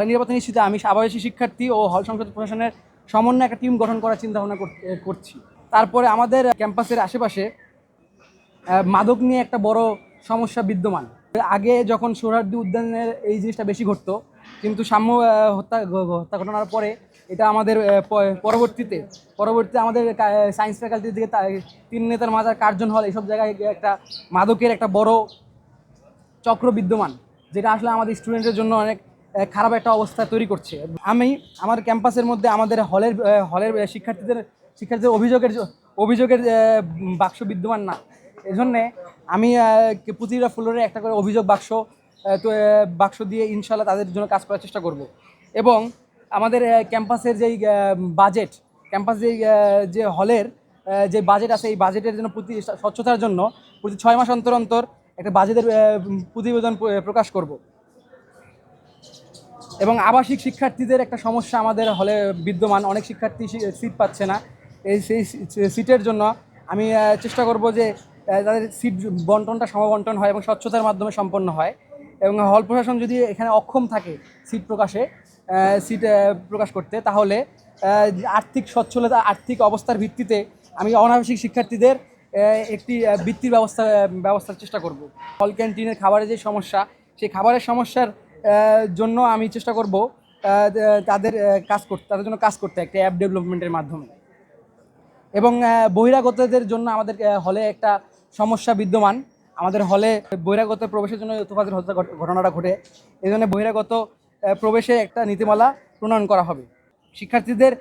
হল নিরাপত্তা নিশ্চিতে আমি আবাসী শিক্ষার্থী ও হল সংসদ প্রশাসনের সমন্বয়ে একটা টিম গঠন করার চিন্তা ভাবনা কর- করছি। তারপরে আমাদের ক্যাম্পাসের আশেপাশে মাদক নিয়ে একটা বড় সমস্যা বিদ্যমান। আগে যখন সোহরার্দি উদ্যানের এই জিনিসটা বেশি ঘটতো, কিন্তু সাম্য হত্যা হত্যা ঘটনার পরে এটা আমাদের পরবর্তীতে পরবর্তীতে আমাদের সায়েন্স ফ্যাকাল্টির দিকে তিন নেতার মাজার, কার্জন হল এইসব জায়গায় একটা মাদকের একটা বড় চক্র বিদ্যমান, যেটা আসলে আমাদের স্টুডেন্টের জন্য অনেক খারাপ একটা অবস্থা তৈরি করছে। আমি আমার ক্যাম্পাসের মধ্যে আমাদের হলের হলের শিক্ষার্থীদের শিক্ষার্থীদের অভিযোগের অভিযোগের বাক্স বিদ্যমান না। এজন্যে আমি প্রতিটা ফ্লোরে একটা করে অভিযোগ বাক্স বাক্স দিয়ে ইনশাল্লাহ তাদের জন্য কাজ করার চেষ্টা করব। এবং আমাদের ক্যাম্পাসের যেই বাজেট, ক্যাম্পাস যেই যে হলের যে বাজেট আছে, এই বাজেটের জন্য প্রতি স্বচ্ছতার জন্য প্রতি ছয় মাস অন্তর অন্তর একটা বাজেটের প্রতিবেদন প্রকাশ করব। এবং আবাসিক শিক্ষার্থীদের একটা সমস্যা আমাদের হলে বিদ্যমান, অনেক শিক্ষার্থী সিট পাচ্ছে না। এই সেই সিটের জন্য আমি চেষ্টা করব যে তাদের সিট বন্টনটা সমবন্টন হয় এবং স্বচ্ছতার মাধ্যমে সম্পন্ন হয়। এবং হল প্রশাসন যদি এখানে অক্ষম থাকে সিট প্রকাশে সিট প্রকাশ করতে, তাহলে আর্থিক সচ্ছলতা, আর্থিক অবস্থার ভিত্তিতে আমি অনাবাসিক শিক্ষার্থীদের একটি বৃত্তির ব্যবস্থা, ব্যবস্থার চেষ্টা করব। হল ক্যান্টিনের খাবারের যে সমস্যা, সেই খাবারের সমস্যার জন্য আমি চেষ্টা করব তাদের কাজ করতে, তাদের জন্য কাজ করতে একটা অ্যাপ ডেভেলপমেন্টের মাধ্যমে। এবং বহিরাগতদের জন্য আমাদের হলে একটা সমস্যা বিদ্যমান। আমাদের হলে বহিরাগত প্রবেশের জন্য তোফাজের হত্যা ঘটনাটা ঘটে। এই জন্য বহিরাগত প্রবেশে একটা নীতিমালা প্রণয়ন করা হবে। শিক্ষার্থীদের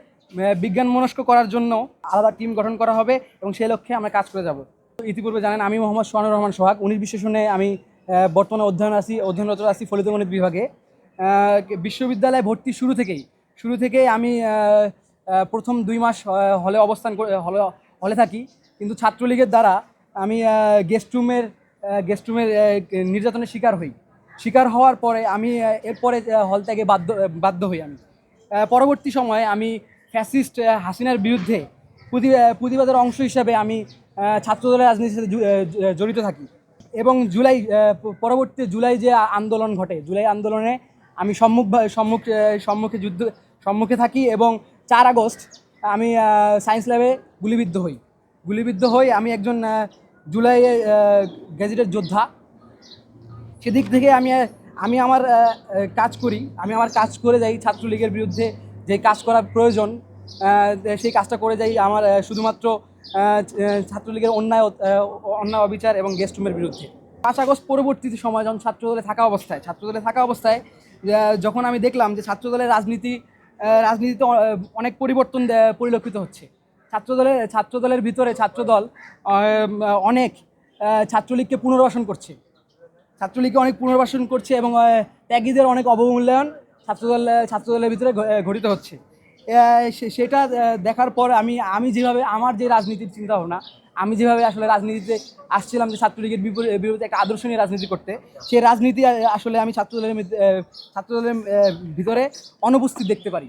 বিজ্ঞান মনস্ক করার জন্য আলাদা টিম গঠন করা হবে এবং সেই লক্ষ্যে আমরা কাজ করে যাব। ইতিপূর্বে জানেন আমি মোহাম্মদ সোহানুর রহমান সোহাগ। উনিশ বিশেষণে আমি বর্তমানে অধ্যয়ন আছি অধ্যয়নরত আছি ফলিত গণিত বিভাগে। বিশ্ববিদ্যালয়ে ভর্তি শুরু থেকেই শুরু থেকেই আমি প্রথম দুই মাস হলে অবস্থান হলে হলে থাকি। কিন্তু ছাত্রলীগের দ্বারা আমি গেস্ট রুমের গেস্ট রুমের নির্যাতনের শিকার হই। শিকার হওয়ার পরে আমি এরপরে হল থেকে বাধ্য বাধ্য হই আমি। পরবর্তী সময়ে আমি ফ্যাসিস্ট হাসিনার বিরুদ্ধে প্রতিবাদের অংশ হিসাবে আমি ছাত্রদলের রাজনীতির সাথে জড়িত থাকি। এবং জুলাই পরবর্তী জুলাই যে আন্দোলন ঘটে, জুলাই আন্দোলনে আমি সম্মুখ সম্মুখ সম্মুখে যুদ্ধ, সম্মুখে থাকি এবং চার আগস্ট আমি সায়েন্স ল্যাবে গুলিবিদ্ধ হই। গুলিবিদ্ধ হই আমি একজন জুলাই গ্যাজেটের যোদ্ধা। সেদিক থেকে আমি আমি আমার কাজ করি, আমি আমার কাজ করে যাই ছাত্রলীগের বিরুদ্ধে যে কাজ করা প্রয়োজন। সেই কাজটা করে যাই আমার শুধুমাত্র ছাত্রলীগের অন্যায় অন্যায়, অবিচার এবং গেস্ট রুমের বিরুদ্ধে। পাঁচ আগস্ট পরবর্তীতে সময় যখন ছাত্রদলে থাকা অবস্থায়, ছাত্রদলে থাকা অবস্থায় যখন আমি দেখলাম যে ছাত্রদলের রাজনীতি রাজনীতিতে অনেক পরিবর্তন পরিলক্ষিত হচ্ছে। ছাত্রদলের ছাত্রদলের ভিতরে ছাত্রদল অনেক ছাত্রলীগকে পুনর্বাসন করছে। ছাত্রলীগকে অনেক পুনর্বাসন করছে এবং ত্যাগীদের অনেক অবমূল্যায়ন ছাত্রদল ছাত্রদলের ভিতরে ঘটিত হচ্ছে। সেটা দেখার পর আমি আমি যেভাবে, আমার যে রাজনীতির চিন্তা ভাবনা আমি যেভাবে আসলে রাজনীতিতে আসছিলাম যে ছাত্রলীগের বিরুদ্ধে একটা আদর্শ নিয়ে রাজনীতি করতে সেই রাজনীতি আসলে আমি ছাত্রদলের ছাত্রদলের ভিতরে অনুপস্থিত দেখতে পারি।